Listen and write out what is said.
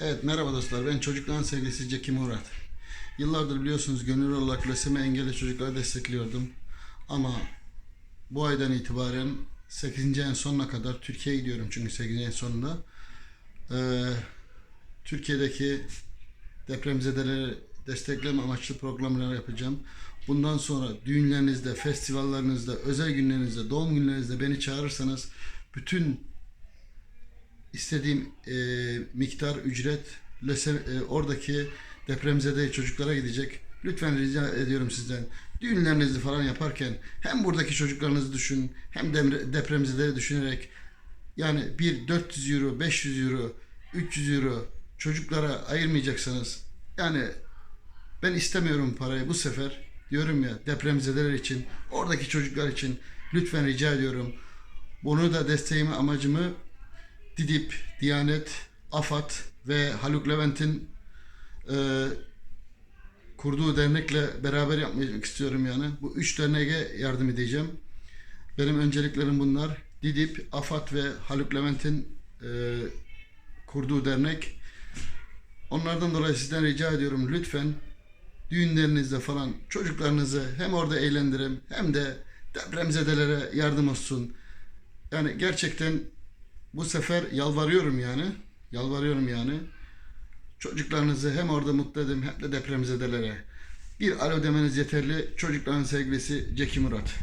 Evet merhaba dostlar ben çocukların sevgilisi Ceki Murat. Yıllardır biliyorsunuz gönüllü olarak lösemi engelli çocukları destekliyordum. Ama bu aydan itibaren 8. en sonuna kadar Türkiye'ye gidiyorum çünkü 8. en sonunda. Ee, Türkiye'deki depremzedeleri destekleme amaçlı programlar yapacağım. Bundan sonra düğünlerinizde, festivallerinizde, özel günlerinizde, doğum günlerinizde beni çağırırsanız bütün istediğim e, miktar ücret lese- e, oradaki depremzede çocuklara gidecek. Lütfen rica ediyorum sizden. Düğünlerinizi falan yaparken hem buradaki çocuklarınızı düşün hem demre- depremzedeleri düşünerek yani bir 400 euro, 500 euro, 300 euro çocuklara ayırmayacaksanız yani ben istemiyorum parayı bu sefer diyorum ya depremzedeler için oradaki çocuklar için lütfen rica ediyorum. Bunu da desteğimi amacımı Didip, Diyanet, AFAD ve Haluk Levent'in e, kurduğu dernekle beraber yapmak istiyorum yani. Bu üç derneğe yardım edeceğim. Benim önceliklerim bunlar. Didip, AFAD ve Haluk Levent'in e, kurduğu dernek. Onlardan dolayı sizden rica ediyorum lütfen düğünlerinizde falan çocuklarınızı hem orada eğlendirin hem de depremzedelere yardım olsun. Yani gerçekten bu sefer yalvarıyorum yani. Yalvarıyorum yani. Çocuklarınızı hem orada mutlu edin hem de depremzedelere. Bir alo demeniz yeterli. Çocukların sevgilisi Ceki Murat.